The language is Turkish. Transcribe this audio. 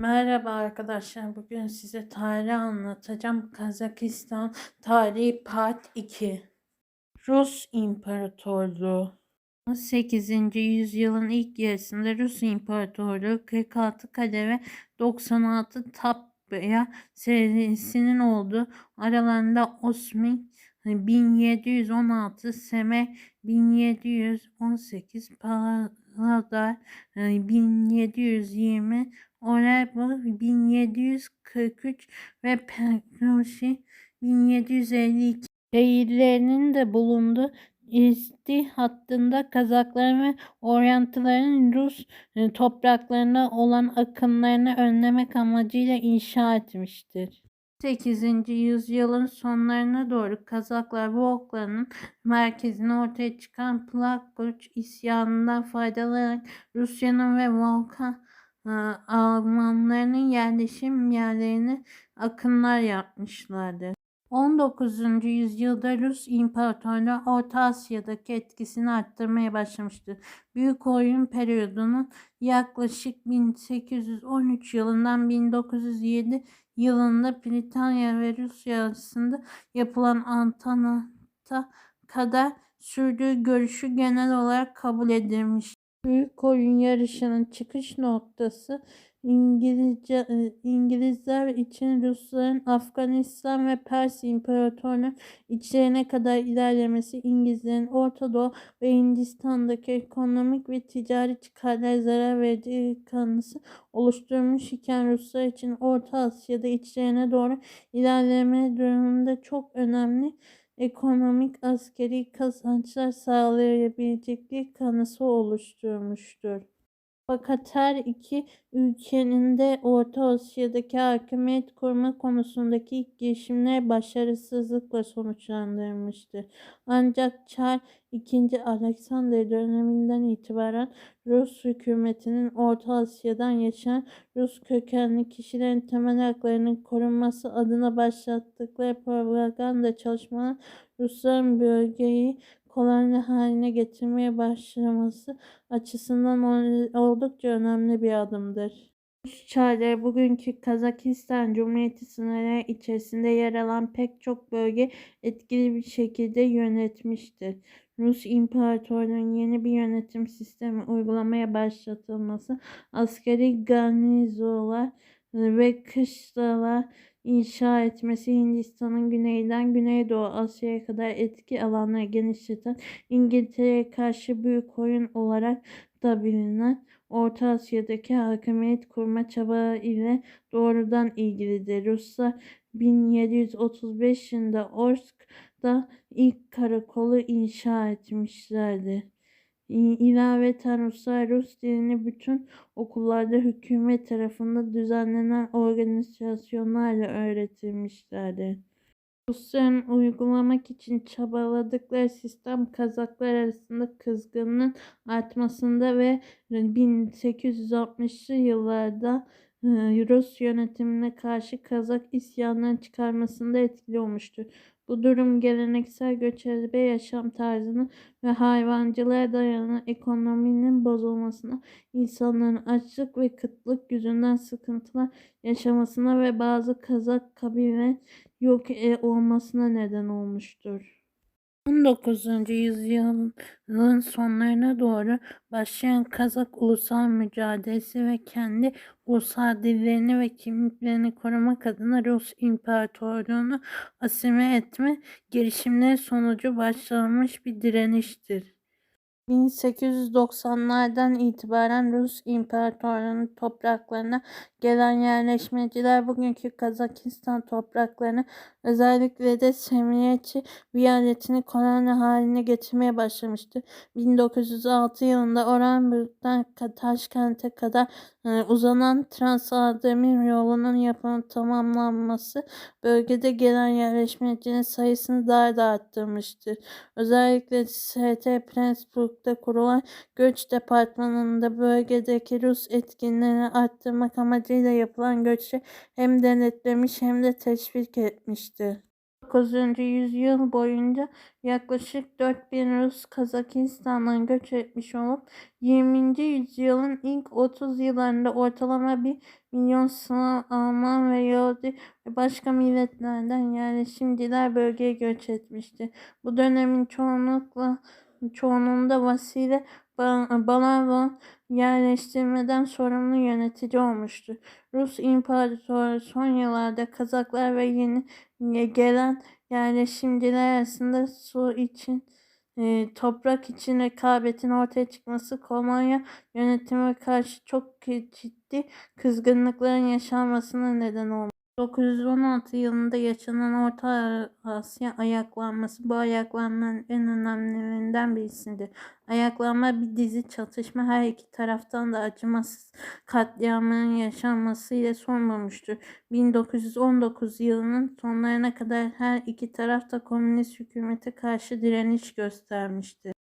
Merhaba arkadaşlar. Bugün size tarih anlatacağım. Kazakistan tarihi part 2. Rus İmparatorluğu 8. yüzyılın ilk yarısında Rus İmparatorluğu 46 kale ve 96 tapya serisinin olduğu aralarında Osman 1716 Seme 1718 Paladar 1720 Orelbo 1743 ve Petrosi 1752 şehirlerinin de bulunduğu İsti hattında Kazakların ve Oryantıların Rus e, topraklarına olan akınlarını önlemek amacıyla inşa etmiştir. 8. yüzyılın sonlarına doğru Kazaklar Volga'nın merkezine ortaya çıkan Plakoç isyanından faydalanarak Rusya'nın ve Volga Almanlarının yerleşim yerlerine akınlar yapmışlardı. 19. yüzyılda Rus İmparatorluğu Orta Asya'daki etkisini arttırmaya başlamıştır. Büyük oyun periyodunun yaklaşık 1813 yılından 1907 yılında Britanya ve Rusya arasında yapılan Antanata kadar sürdüğü görüşü genel olarak kabul edilmiş. Büyük oyun yarışının çıkış noktası İngilizce, e, İngilizler için Rusların Afganistan ve Pers İmparatorluğu içlerine kadar ilerlemesi İngilizlerin Orta Doğu ve Hindistan'daki ekonomik ve ticari çıkarlara zarar verdiği kanısı oluşturmuş iken Ruslar için Orta Asya'da içlerine doğru ilerleme durumunda çok önemli ekonomik askeri kazançlar sağlayabilecekleri kanısı oluşturmuştur. Fakat her iki ülkenin de Orta Asya'daki hakimiyet kurma konusundaki ilk girişimler başarısızlıkla sonuçlandırılmıştır. Ancak Çar II. Alexander döneminden itibaren Rus hükümetinin Orta Asya'dan yaşayan Rus kökenli kişilerin temel haklarının korunması adına başlattıkları propaganda çalışmaları Rusların bölgeyi koloni haline getirmeye başlaması açısından oldukça önemli bir adımdır. Çağrı bugünkü Kazakistan Cumhuriyeti sınırları içerisinde yer alan pek çok bölge etkili bir şekilde yönetmiştir. Rus İmparatorluğu'nun yeni bir yönetim sistemi uygulamaya başlatılması, askeri garnizonlar ve kışlalar inşa etmesi Hindistan'ın güneyden Güneydoğu Asya'ya kadar etki alanları genişleten İngiltere'ye karşı büyük oyun olarak da bilinen Orta Asya'daki hakimiyet kurma çaba ile doğrudan ilgilidir. Ruslar 1735 yılında Orsk'ta ilk karakolu inşa etmişlerdi. İlaveten Ruslar Rus dilini bütün okullarda hükümet tarafından düzenlenen organizasyonlarla öğretilmişlerdi. Rusların uygulamak için çabaladıkları sistem Kazaklar arasında kızgınlığın artmasında ve 1860'lı yıllarda Rus yönetimine karşı Kazak isyanlarını çıkarmasında etkili olmuştur. Bu durum geleneksel göçebe yaşam tarzını ve hayvancılığa dayanan ekonominin bozulmasına, insanların açlık ve kıtlık yüzünden sıkıntılar yaşamasına ve bazı Kazak kabile yok e, olmasına neden olmuştur. 19. yüzyılın sonlarına doğru başlayan Kazak ulusal mücadelesi ve kendi ulusal dillerini ve kimliklerini korumak adına Rus İmparatorluğunu asimile etme girişimleri sonucu başlamış bir direniştir. 1890'lardan itibaren Rus İmparatorluğu'nun topraklarına gelen yerleşmeciler bugünkü Kazakistan topraklarını özellikle de Semiyeci vilayetini koloni haline getirmeye başlamıştı. 1906 yılında Orenburg'dan Taşkent'e kadar e, uzanan Transademir yolunun yapımı tamamlanması bölgede gelen yerleşmecinin sayısını daha da arttırmıştır. Özellikle St. Petersburg'da kurulan göç departmanında bölgedeki Rus etkinliğini arttırmak amacıyla yapılan göçü hem denetlemiş hem de teşvik etmiştir. 19. yüzyıl boyunca yaklaşık 4000 Rus Kazakistan'dan göç etmiş olup 20. yüzyılın ilk 30 yıllarında ortalama 1 milyon Slav, Alman ve Yahudi ve başka milletlerden yerleşimciler bölgeye göç etmişti. Bu dönemin çoğunlukla çoğunluğunda Vasile Ba- Balaban yerleştirmeden sorumlu yönetici olmuştur. Rus İmparatoru son yıllarda Kazaklar ve yeni gelen yerleşimciler arasında su için e, toprak için rekabetin ortaya çıkması Komonya yönetime karşı çok ciddi kızgınlıkların yaşanmasına neden oldu. 1916 yılında yaşanan Orta Asya ayaklanması bu ayaklanmanın en önemlilerinden birisidir. Ayaklanma bir dizi çatışma her iki taraftan da acımasız katliamların yaşanmasıyla son bulmuştur. 1919 yılının sonlarına kadar her iki taraf da komünist hükümete karşı direniş göstermiştir.